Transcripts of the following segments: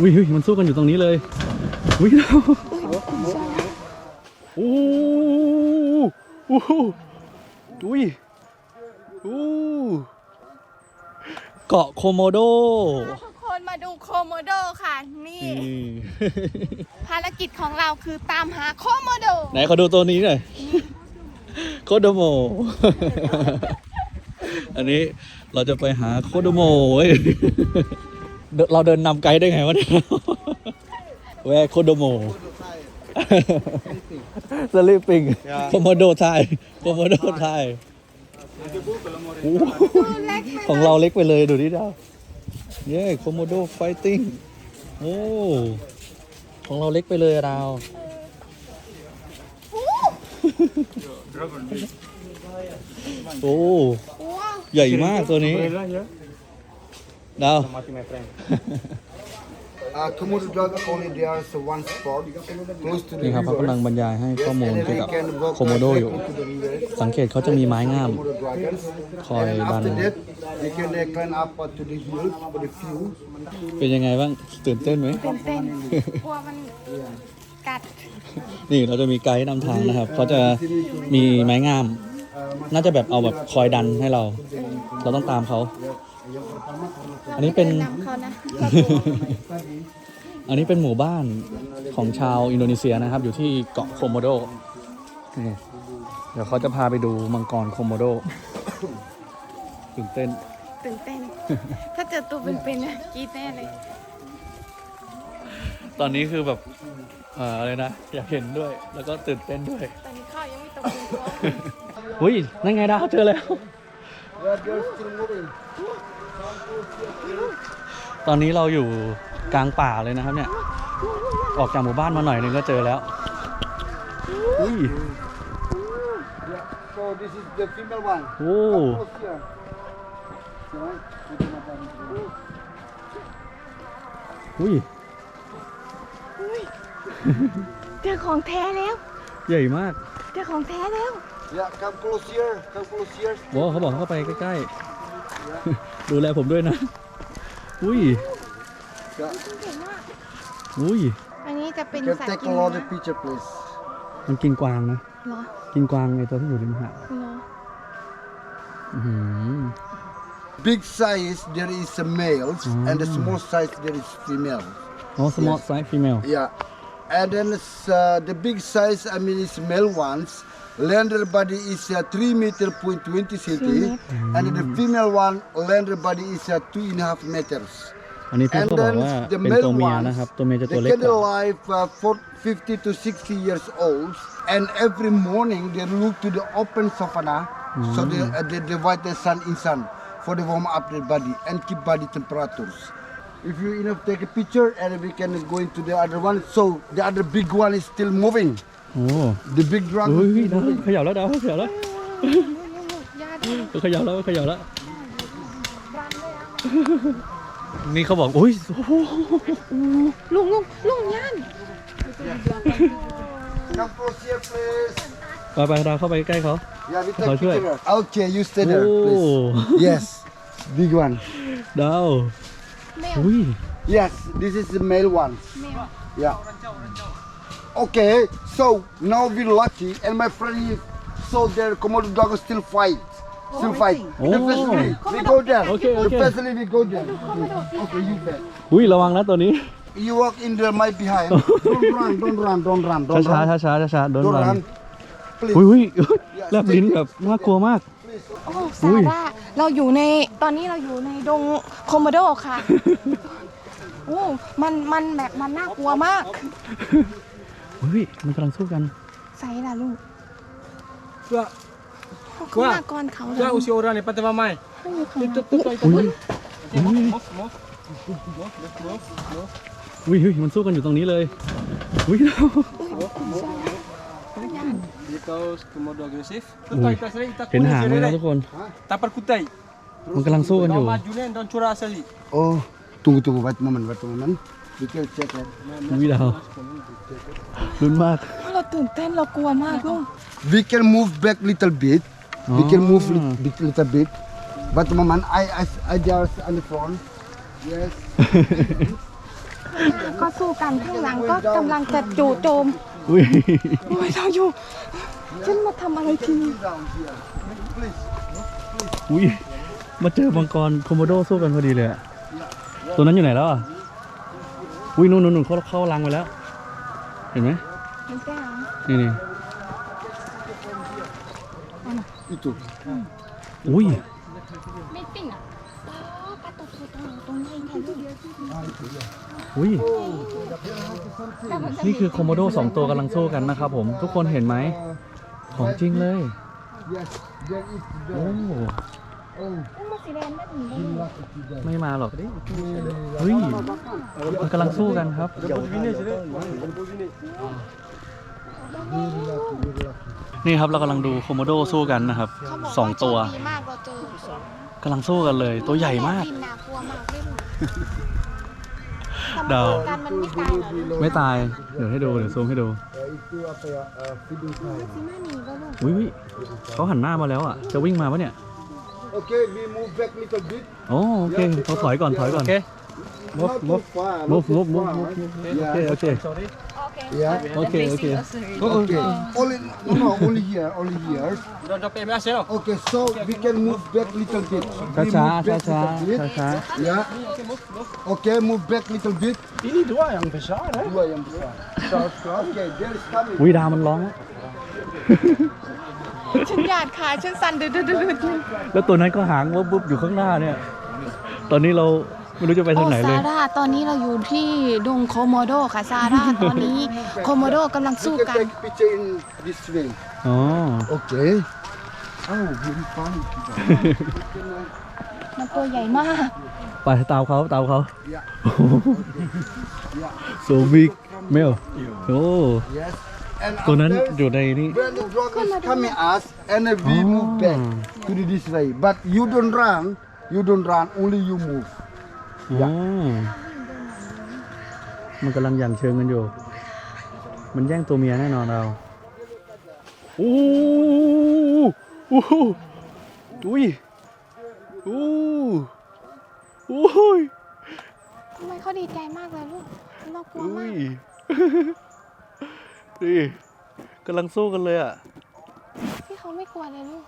อุ้ยเฮ้ยมันสู้กันอยู่ตรงนี้เลยอุ้ยเราโอ้โหอุ้ยอู้เกาะโคโมโด ทุกคนมาดูโคโมโดค่ะนี่นี่ ภารกิจของเราคือตามหาโคโมโด ไหนขอดูตัวนี้หน่อย โคโดโม อันนี้เราจะไปหาโคโดโมเว้ย เดินเราเดินนำไกด์ได้ไงวะเนี่ยแวร์โคโดโมสลิปปิงโคโมโดไทยโคโมโดไทยโอ้โหตัวเล็กไปของเราเล็กไปเลยดูดิดาวเย้โคโมโดไฟติ้งโอ้ของเราเล็กไปเลยอะดาวโอ้ว้าวใหญ่มากตัวนี้ ดาว Uh, Komodo dragon only there is one spot close to the นี่ครับเขา river. กำลังบรรยายให้ข้อมูล And เกี่ยว they กับ can walk โคโมโด right อยู่ into the river. สังเกตเขาจะมีไม้งาม Komodo dragons. คอย And ดัน after that, they can uh, climb up uh, to the hill for the view. เป็นยังไงบ้าง ตื่นเต้นไหมเป็นเต้นกลัวมันกัดนี่เราจะมีไกด์นำทางนะครับ เขาจะมีไม้งาม น่าจะแบบเอาแบบคอยดันให้เรา เราต้องตามเขา อันนี้เป็น นำเขานะอันนี้เป็นหมู่บ้านของชาวอินโดนีเซียนะครับ อยู่ที่เกาะโคโมโดนี่เดี๋ยวเขาจะพาไปดูมังกรโคโมโดตื่นเต้น ตื่นเต้น ถ้าเจอตัวเป็นๆนะกรีดแน่เลยตอนนี้คือแบบเอ่ออะไรนะ อยากเห็นด้วย แล้วก็ตื่นเต้นด้วย ตอนนี้ข้าวยังไม่ตกเลยอุ้ยนั่นไงดาวเจอแล้ว Yeah, they're still moving. ตอนนี้เราอยู่กลางป่าเลยนะครับเนี่ย ออกจากหมู่บ้านมาหน่อยนึงก็เจอแล้วอุ้ย Yeah. So this is the female one. โอ้ Close here. Alright. อุ้ย เจอของแท้แล้ว ใหญ่มากเจอของแท้แล้ว Yeah, come close here. Come close here. โว้เขาบอกเข้าไปใกล้ๆ ดูแลผมด้วยนะ อุ้ย Yeah. เก่งมาก อุ้ย อันนี้จะเป็น Can สัตว์ take กิ a น lot นะ of picture, please. มันกินกวางนะ เหรอ กินกวางไอตัวที่อยู่ริมหาด เหรอ อื้อหือ Big size there is a males, and the small size there is female. อ๋อ small size female Yeah, and then it's, uh, the big size, I mean, it's male ones. Lander body is uh, three meter point twenty cm, and then the female one lander body is uh, two and a half meters. อันนี้พี่ And ก็บอก then ว่า the เป็นตัว male เมีย ones, นะครับ ตัวเมียจะตัว they เล็ก can กว่า live uh, for 50 to 60 years old, and every morning they look to the open savanna, so they, uh, they divide the sun in sun for the warm up their body and keep body temperatures. If you enough take a picture and we can go into the other one. So the other big one is still moving. โอ้ The big เฮ้ dragon ย is ดาว moving. ขยับแล้วดาวขยับแล้วยาดูขยับแล้วขยับแล้วนี่เขาบอกอุ้ยโอ้โหลุงลุงลุงย่าน Come close here, please. ไปไปดาวเข้าไปใกล้เขา Yeah, we How take should I? picture. Okay, you stay there, Oh. please. Yes, big one. ดาวแมวอุ้ย Yes, this is the male one. แมว Yeah. Okay, so now we're lucky, and my friend here, so their Komodo dragon still fight, still fight. Oh. The facility, we go there. Okay, The okay. facility, we go there. Okay, you bet. อุ้ยระวังนะตัวนี้ You walk in there, my behind. don't run, don't run, don't run, ช้า don't ช้า run. ช้าช้าช้าๆโดน Don't รัน run. Please. อุ้ยอุ้ยอุ๊ยแลบลิ้นแบบน่ากลัวมากโอ้อุ้ซายร่าเราอยู่ในตอนนี้เราอยู่ในดงโคโมโดค่ะ โอ้ มันมันแบบมันน่ากลัวมาก อุ้ยมันกำลังสู้กันใส่ล่ะลูก Wah, เขามาก่อนเขาเหร wah อ usia orang ni patah mamai. ไม่มีคนมา Tutup tutup itu. อุ้ย Okay, move, move, move. Move, let's move, move. อุ้ยอุ้ยมันสู้กันอยู่ตรงนี้เลยอุ้ย Because komodo agresif. Ui. Tutai kita sering kita เห็นหางไหมครับทุกคน Tapar kutai. มันกำลังสู้กันอยู่ Dah maju ni dan curah asali. Oh, tunggu, tunggu, wait a moment, wait a moment. We can check that. อุ้ยดาวลุ้นมากเราตื่นเต้นเรากลัวมากลูก We can move back little bit. We can move Ah. lit- bit, little bit. But moment, I, I, I just on the front. Yes. ก็สู้กันข้างหลังก็กำลังจะจู่โจมอุ้ยโอ้ยเราอยู่ฉันมาทำอะไรที่นี่ down here. Please. อุ้ยมาเจอมังกรโคโมโดสู้กันพอดีเลยอะตัวนั้นอยู่ไหนแล้วอะ อุ้ยนู่นนู่นนู่นเขาเข้ารังไปแล้ว เห็นไหมเห็นแก้วนี่นี่ Itu. อุ้ยไม่ปิ้งอะอ๋อปลาตกตรงตรงตรงนี้ถ่ายรูปอุ้ยนี่คือโคโมโดสองตัวกำลังสู้กันนะครับผม ทุกคนเห็นไหม ของจริงเลย Yes, there is โอ้ the. Oh, มันสีแดงไม่ถึงได้ไม่มาหรอกเฮ้ยมันกำลังสู้กันครับ นี่ครับเรากำลังดูโคโมโดสู้กันนะครับเขาบอกสองตัวาโชคดีมากเราเจอกำลังสู้กันเลย ตัวใหญ่มากบินน่ากลัวมากไม่รู้ดาวทำไมกันมันไม่ตายเหรอลูกไม่ตาย เดี๋ยวให้ดู เดี๋ยวซูมให้ดู itu apa ya? Uh, feeding time. ซีมาหนีก็ลูกอุ้ยอุ๊ยเขาหันหน้ามาแล้วอะ จะวิ่งมาปะเนี่ย Okay, we move back little bit. โอ้โอเคเขาถอยก่อนถอยก่อน Not too far. not move too move move far. move โอ Yeah. เคโอเค Yeah. โอเคโอเค Okay. Only no, no, only here, only here. Don't drop it, Mas. Hello. Okay, so we can move back little bit. We ช้า move ช้า back ช้า little ช้า bit. ช้า Yeah. Okay, move back little bit. Ini dua yang besar, eh? Dua yang besar. So, okay, there is coming. อุ้ยดาวมันร้องแล้วฉันหยาดขาฉันสั่นดืดดืดดืดดืดแล้วตัวนั้นก็หางว่าปุ๊บอยู่ข้างหน้าเนี่ย ตอนนี้เราไม่รู้จะไปทางไหนโอ้เลซายร่าตอนนี้เราอยู่ที่ดงโคโมโดค่ะซาร่าตอนนี้โคโมโดกำลังสู้ You กั can น take picture in this way. อ๋อ Okay. Oh, very fun. มันตัวใหญ่มาก ไปตามเขาตามเขา Yeah. โซบิกเมลโอ้ Yes. And ตัวนั้น after, อยู่ในนี่ when the dog is coming us, and then we Oh. move back to the this way. But you don't run. You don't run. Only you move. อ๋อมันกำลังหยั่นเชิงกันอยู่ มันแย่งตัวเมียแน่นอนเราโอ้โหโอ้โหอุ้ยโอ้โอ้ยทำไมเขาดีใจมากเลยลูกเรากลัวอุ้มาก ยนี่กำลังสู้กันเลยอะที่เขาไม่กลัวเลยลูก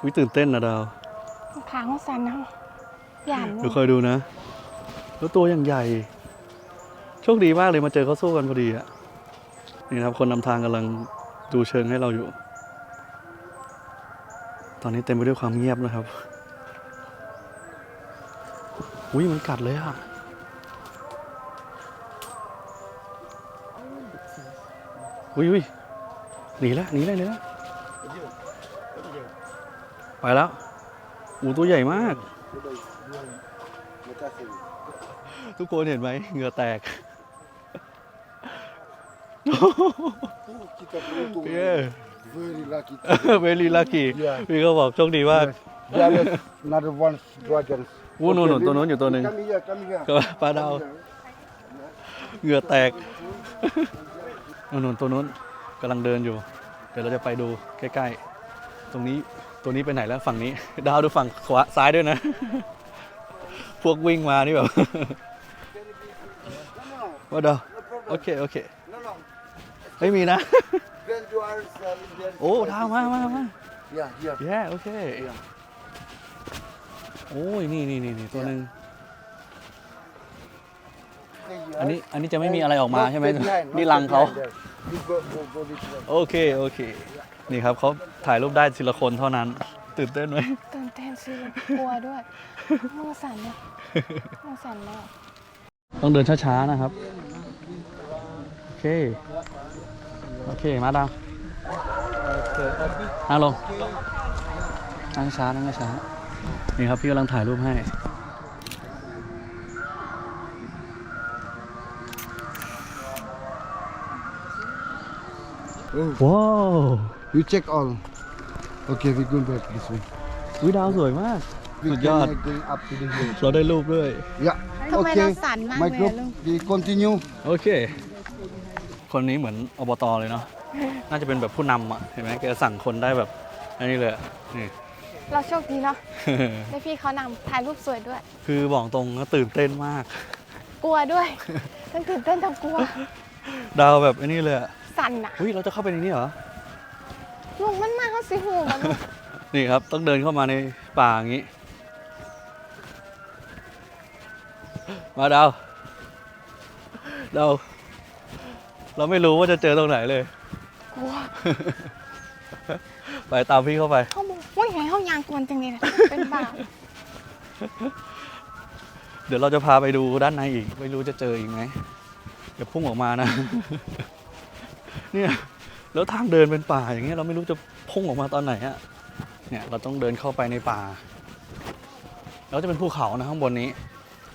อุ้ยตื่นเต้นนะดาวขาเขาสั่นนะหยาดลูเดี๋ยวกคอยดูนะ แล้วตัวอย่างใหญ่ โชคดีมากเลยมาเจอเขาสู้กันพอดีอะ นี่นะครับคนนำทางกำลังดูเชิงให้เราอยู่ ตอนนี้เต็มไปด้วยความเงียบนะครับ อุ้ยมันกัดเลยอะ อุ้ยอุ้ยหนีแล้วหนีแล้วหนีแล้วไปแล้วอูตัวใหญ่มาก ทุกคนเห็นไหมเหงื่อแตก Kita beruntung. Yeah. Very lucky. เวลีลักกี้ Yeah. พี่ก็บอกโชคดีมาก There is another one dragon. วู้นู่นนู่นตัวนู้นอยู่ตัวหนึ่ง Come here, come here. ก็ปลาดาว เหงื่อแตก นู่นนู่นตัวนู้นกำลังเดินอยู่ เดี๋ยวเราจะไปดูใกล้ๆ ตรงนี้ตัวนี้ไปไหนแล้วฝั่งนี้ ดาวดูฝั่งขวาซ้ายด้วยนะ พวกวิ่งมานี่แบบว่าดาวโอเคโอเค No, no. ไม่มีนะ When you are uh, there. โอ้ดาวมามามา Yeah, here. แย่โอเคโอ้ยนี่นี่นี่นี่ตัวหนึ่ง Stay here. อันนี้อันนี้จะไม่มีอะไรออกมา Not ใช่ไหม stay behind, not นี่รัง stay เขา behind there. You go, go, go this way. โอเคโอเค นี่ครับเขาถ่ายรูปได้ทีละคนเท่านั้น ตื่นเต้นไหมตื่นเต้นสิกลัวด้วยมือสั่นเลยมือสั่นเลยต้องเดินช้าๆนะครับ โอเค โอเค มาดามนั่งลงนั่งช้านั่งช้านี่ครับพี่กำลังถ่ายรูปให้ Oh, ว้าว you check all. Okay, we go back this way. วิดาวสวยมาก We Good can job. uh, go up to the hill. เราได้รูปด้วย Yeah. ทำไมเราสั่นมาก My เลย group, อะลูก we continue. โอเค คนนี้เหมือนอบตเลยเนาะ น่าจะเป็นแบบผู้นำอะเห็นไหมแกสั่งคนได้แบบอันนี้เลยอะนี่ เราโชคดีเนาะ ได้พี่เขานำถ่ายรูปสวยด้วย คือบอกตรงก็ตื่นเต้นมาก กลัวด้วยทั้งตื่นเต้นทั้งกลัว ดาวแบบไอ้นี่เลยอะ สั่นอะอุ้ยเราจะเข้าไปในนี้เหรอลุงมันมาเขาสิหูมันลูกนี่ครับต้องเดินเข้ามาในป่าอย่างนี้ มาดาวดาวเราไม่รู้ว่าจะเจอตรงไหนเลย กลัวไปตามพี่เข้าไป เขาบอกว่าไงเขายางกวนจังเลยนะเป็นบ้าเดี๋ยวเราจะพาไปดูด้านในอีก ไม่รู้จะเจออีกไหมอย่าพุ่งออกมานะ เนี่ยแล้วทางเดินเป็นป่าอย่างเงี้ยเราไม่รู้จะพุ่งออกมาตอนไหนอะเนี่ยเราต้องเดินเข้าไปในป่า แล้วจะเป็นภูเขานะข้างบนนี้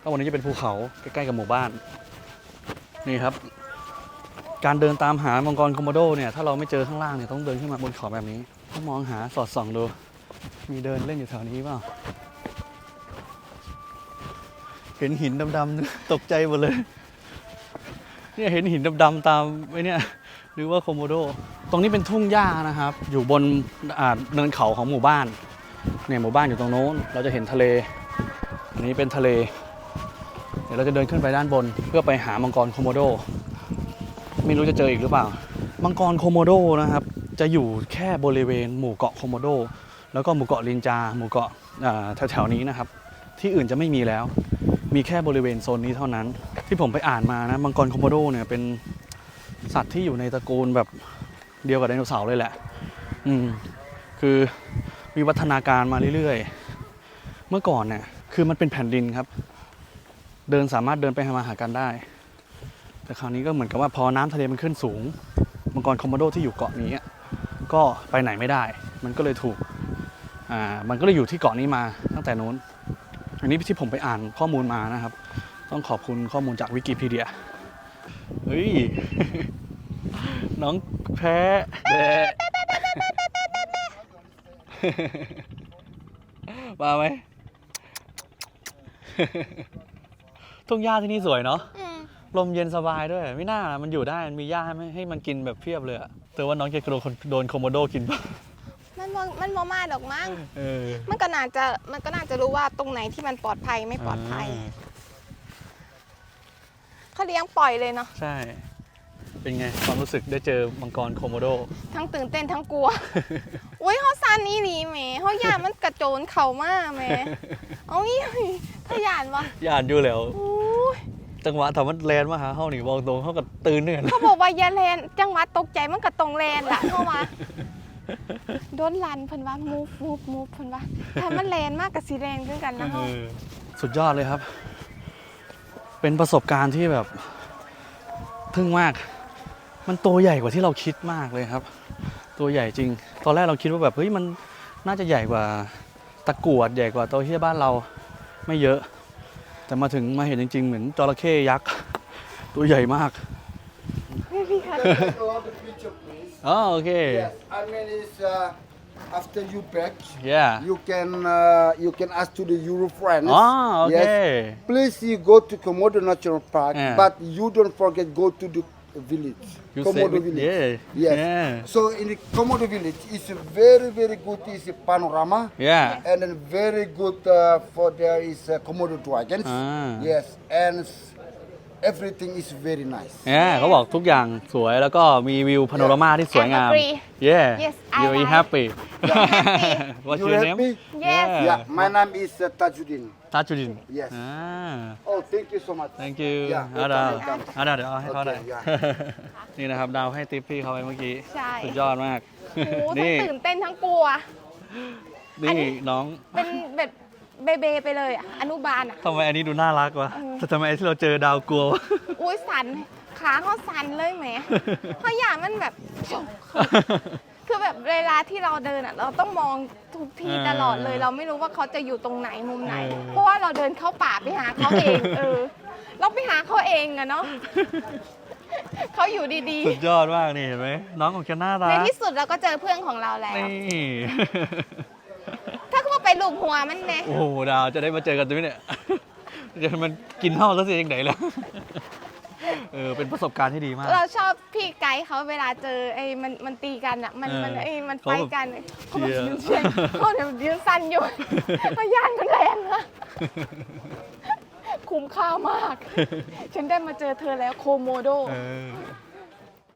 ข้างบนนี้จะเป็นภูเขาใกล้ๆกับหมู่บ้านนี่ครับ การเดินตามหามังกรคอมโมโดเนี่ยถ้าเราไม่เจอข้างล่างเนี่ยต้องเดินขึ้นมาบนเขาแบบนี้ต้องมองหาสอดส่องดู มีเดินเล่นอยู่แถวนี้เปล่าเห็นหินดำๆตกใจหมดเลยเนี่ยเห็นหินดำๆตามไอ้เนี่ย หรือว่าโคโมโด ตรงนี้เป็นทุ่งหญ้านะครับ อยู่บนเนินเขาของหมู่บ้าน เนี่ยหมู่บ้านอยู่ตรงโน้น เราจะเห็นทะเล อันนี้เป็นทะเล เดี๋ยวเราจะเดินขึ้นไปด้านบน เพื่อไปหามังกรโคโมโด ไม่รู้จะเจออีกหรือเปล่า มังกรโคโมโดนะครับ จะอยู่แค่บริเวณหมู่เกาะโคโมโด แล้วก็หมู่เกาะลินจา หมู่เกาะแถวๆนี้นะครับ ที่อื่นจะไม่มีแล้ว มีแค่บริเวณโซนนี้เท่านั้น ที่ผมไปอ่านมานะ มังกรโคโมโดเนี่ยเป็น สัตว์ที่อยู่ในตระกูลแบบเดียวกับไดโนเสาร์เลยแหละ อืม คือมีวัฒนาการมาเรื่อยๆ เมื่อก่อนเนี่ย คือมันเป็นแผ่นดินครับ เดินสามารถเดินไปมาหากันได้ แต่คราวนี้ก็เหมือนกับว่าพอน้ำทะเลมันขึ้นสูง มังกรโคโมโดที่อยู่เกาะนี้อะก็ไปไหนไม่ได้ มันก็เลยถูก อ่า มันก็เลยอยู่ที่เกาะนี้มาตั้งแต่นู้น อันนี้ที่ผมไปอ่านข้อมูลมานะครับ ต้องขอบคุณข้อมูลจากวิกิพีเดีย เฮ้ย น้องแพ้แดะมาไหมทุ่งหญ้าที่นี่สวยเนาะลมเย็นสบายด้วย ไม่น่า มันอยู่ได้ มันมีหญ้าให้มันให้มันกินแบบเพียบเลยอะแต่ว่าน้องจะโดนคนโดนโคโมโดกินปะมันมันบ่มาดอกมั้งมันก็น่าจะมันก็น่าจะรู้ว่าตรงไหนที่มันปลอดภัยไม่ปลอดภัยเขาเลี้ยงปล่อยเลยเนาะใช่ เป็นไง ความรู้สึกได้เจอมังกรโคโมโด ทั้งตื่นเต้นทั้งกลัว อุ้ยเขาซานนี่หลีแหมเขาย่านมันกระโจนเข่ามาแหมเอาอีเขาย่านวะย่านอยู่แล้วอู้ยจังหวะทำมันแลนมาหาเฮานี่บอกตรงเฮากับตื่นเนี่ยเขาบอกว่าอย่าแลนจังหวะตกใจมันก็ตรงแลนละเข้ามาโดนลันเพิ่นว่า move move move เพิ่นว่าถ้ามันแลนมากกับสีแรงขึ้นกันนะเฮาสุดยอดเลยครับ เป็นประสบการณ์ที่แบบทึ่งมาก มันตัวใหญ่กว่าที่เราคิดมากเลยครับ ตัวใหญ่จริง ตอนแรกเราคิดว่าแบบเฮ้ยมันน่าจะใหญ่กว่าตะกรวดใหญ่กว่าตัวที่บ้านเราไม่เยอะ แต่มาถึงมาเห็นจริง ๆ เหมือนจระเข้ยักษ์ตัวใหญ่มากไม่มีค่ะ Go out the picture, please. อ๋อโอเค Yes, I mean it's uh, after you back, yeah you can uh, you can ask to the Euro friends. อ๋อโอเค Yes. Please you go to Komodo Natural Park, Yeah. but you don't forget go to the village. You Komodo village. yeah. Yes. Yeah. So in the Komodo village, it's a very very good is a panorama. yeah And then very good uh, for there is uh, Komodo dragons. Ah. Yes, and everything is very nice. เนี่ยเขาบอกทุกอย่างสวยแล้วก็มีวิวพาโนรามาที่สวยงาม I agree. yeah Yes, I you like. happy happy. what's you your happy? name Yes. Yeah, my name is uh, Tajuddin. ทัจุดิน Yes. อ่า Oh, thank you so much. thank you Yeah, เอาดาว welcome. เอาดาวเดี๋ยวเอาให้เขาหน่อย Okay, yeah. นี่นะครับดาวให้ติปพี่เขาไปเมื่อกี้ ใช่ สุดยอดมาก โอ้โหทั้งนี่ ตื่นเต้นทั้งกลัว อันนี่นี้น้อง เป็นแบบ เบเบไปเลยอะอนุบาลอะทำไมอันนี้ดูน่ารักวะเออแต่ทำไมที่เราเจอดาวกลัววะ อุ้ยสันขาเขาสันเลยแหม เพราะอย่างมันแบบคือแบบเวลาที่เราเดินอะ เราต้องมองทุกที่ตลอดเลย เราไม่รู้ว่าเขาจะอยู่ตรงไหนมุมไหนเพราะว่าเราเดินเข้าป่าไปหาเขาเอง เออ เราไปหาเขาเองอะเนาะเขาอยู่ดีสุดยอดมากนี่เห็นไหมน้องของแกน่าๆ รัในกที่สุดเราก็เจอเพื่อนของเราแล้ว นี่ ลูบหัวมันแน่โอ้โหดาวจะได้มาเจอกันตรงนี้เนี่ยเดี๋ยวมันกินเท่าซะเสียยังไหนล่ะเออเป็นประสบการณ์ที่ดีมาก เราชอบพี่ไกด์เขาเวลาเจอไอ้มันมันตีกันอะมันมันเออไอ้มันเขาไฟแบบกันเขาแบบเชียร์ยืนเชียร์เขาแบบยืนสั่นอยู่พยานมันแรงนะคุ้มค่ามาก ฉันได้มาเจอเธอแล้วโคโมโดเออ